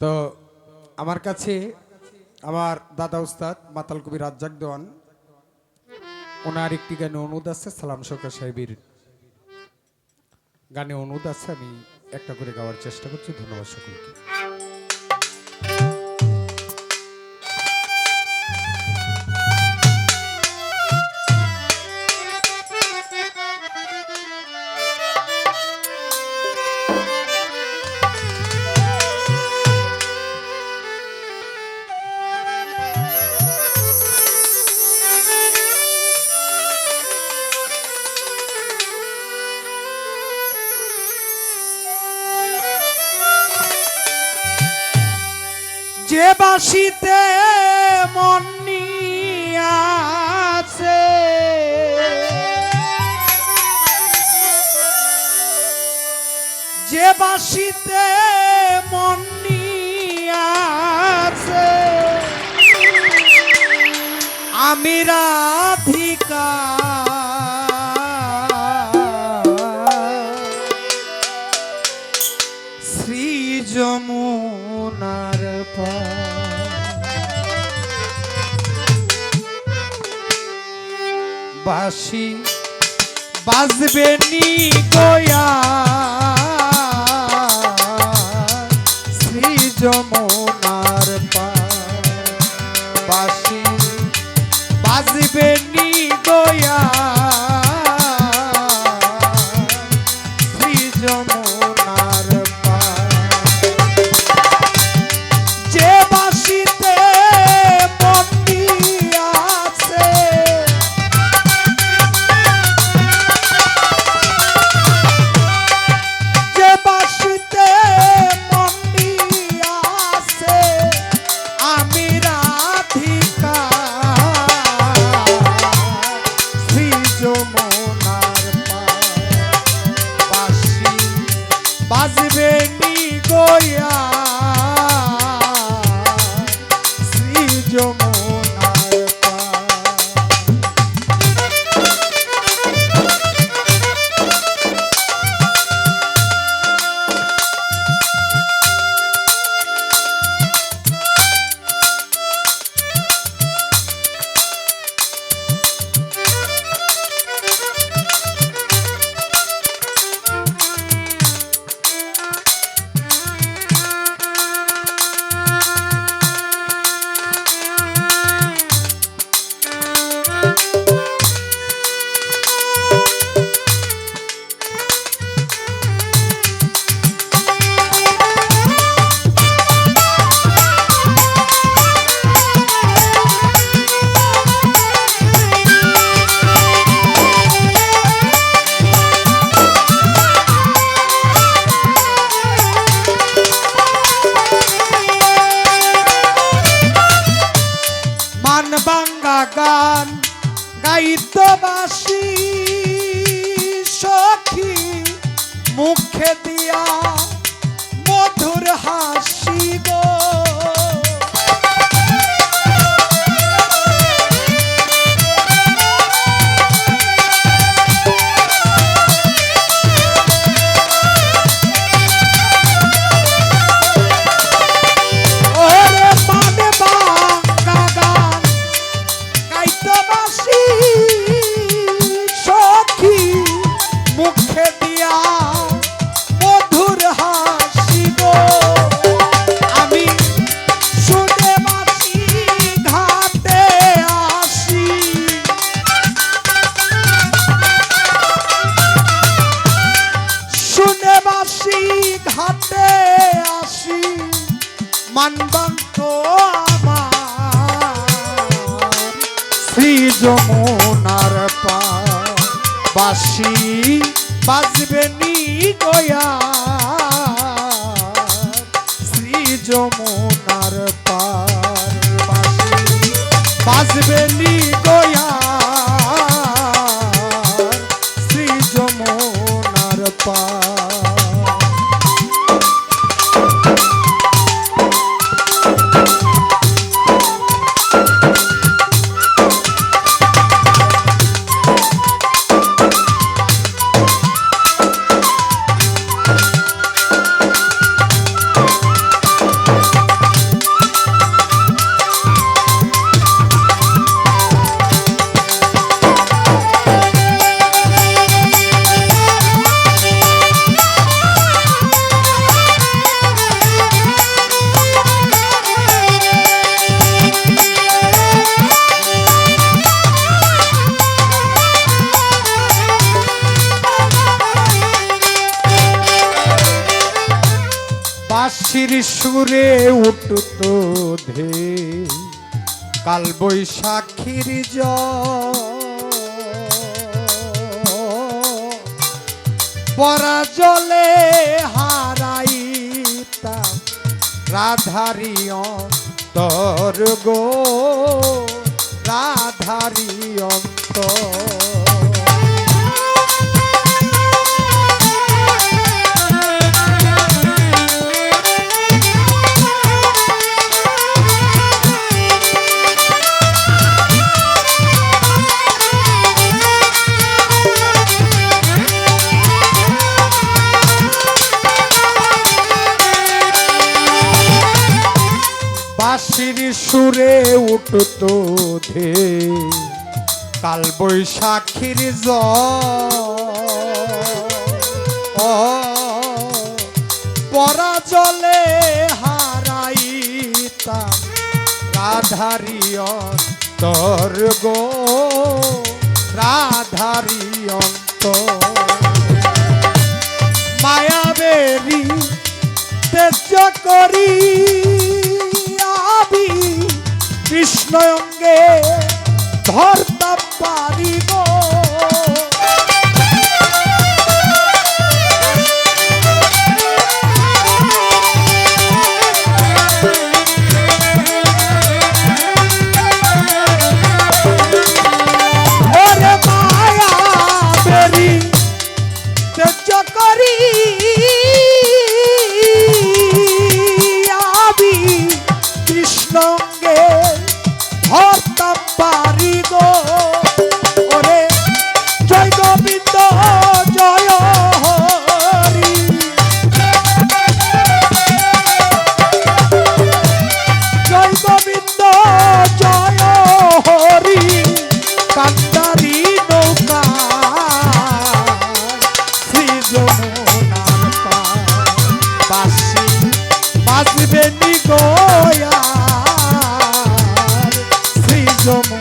তো আমার কাছে আমার দাদা উস্তাদ মাতাল কবি রাজ্জাক দেওয়ান। ওনার একটি গানে অনুদ আছে, সালাম সরকার সাহেবের। গানে অনুদ আছে, আমি একটা করে গাওয়ার চেষ্টা করছি। ধন্যবাদ সকলকে। যে বাসিতে মন আছে যে বাসিতে মন আছে আমি রাধিকা বাসি বাজবে নি গয়া শ্রী যমুনার ঘাটে আসি মানবান্ত আমার। শ্রী যমুনার পা বাসি বাজবে নি গয়া শ্রী যমুনার পার বাজবে নি গয়া সুরে উঠতো ধে কাল বৈশাখীর জ পরা জলে হারাইতা রাধারিয় তর গো। রাধারি অন্তর বাঁশির সুরে উঠতো ধে। কাল বৈশাখীর জ পরা জলে হারাইতাম রাধারিয় তর গো। রাধারিয় মায়াবেরি কৃষ্ণ অঙ্গে ধরতা পারিব যমুনার বাসি বাজবে নি গোয়া শ্রী যমুনার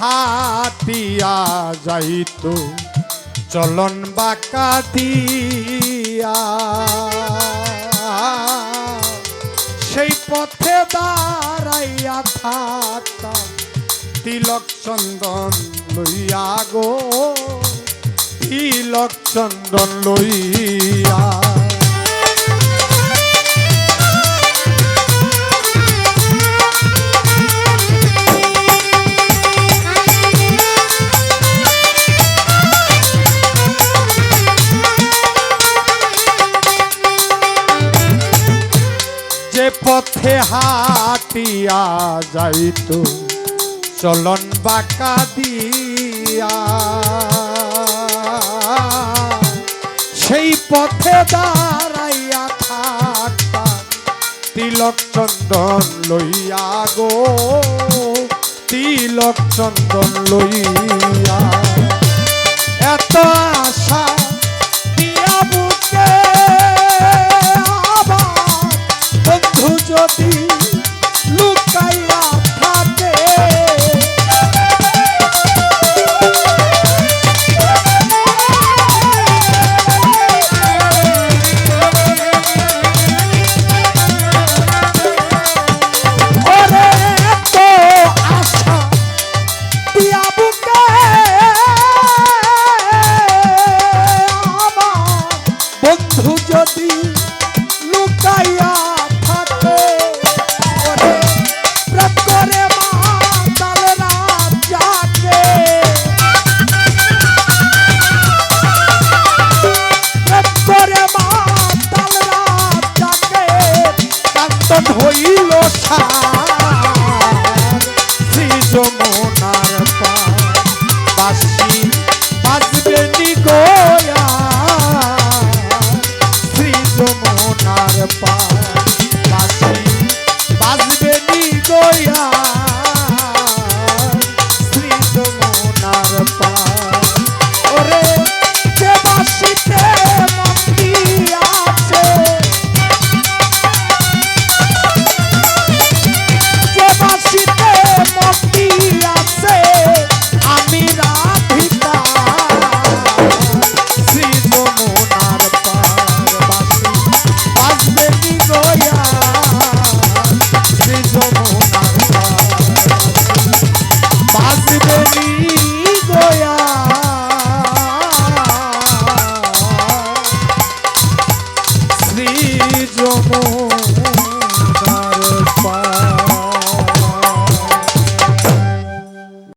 হাতিয়া যাইত, চলন বাঁকা দিয়া। সেই পথে দাঁড়াইয়া থাকতাম, তিলক চন্দন লইয়া গো, তিলক চন্দন লইয়া। পথে হাতিয়া যাইত, চলন বাঁকা দিয়া। সেই পথে দাঁড়াইয়া থাকতাম তিলক চন্দন লইয়া গো, তিলক চন্দন লইয়া। এত আশা দিয়া বুকে যদি লুকাইয়া থাকে। ওরে এত আশা দিয়া বুকে আমার বন্ধু যদি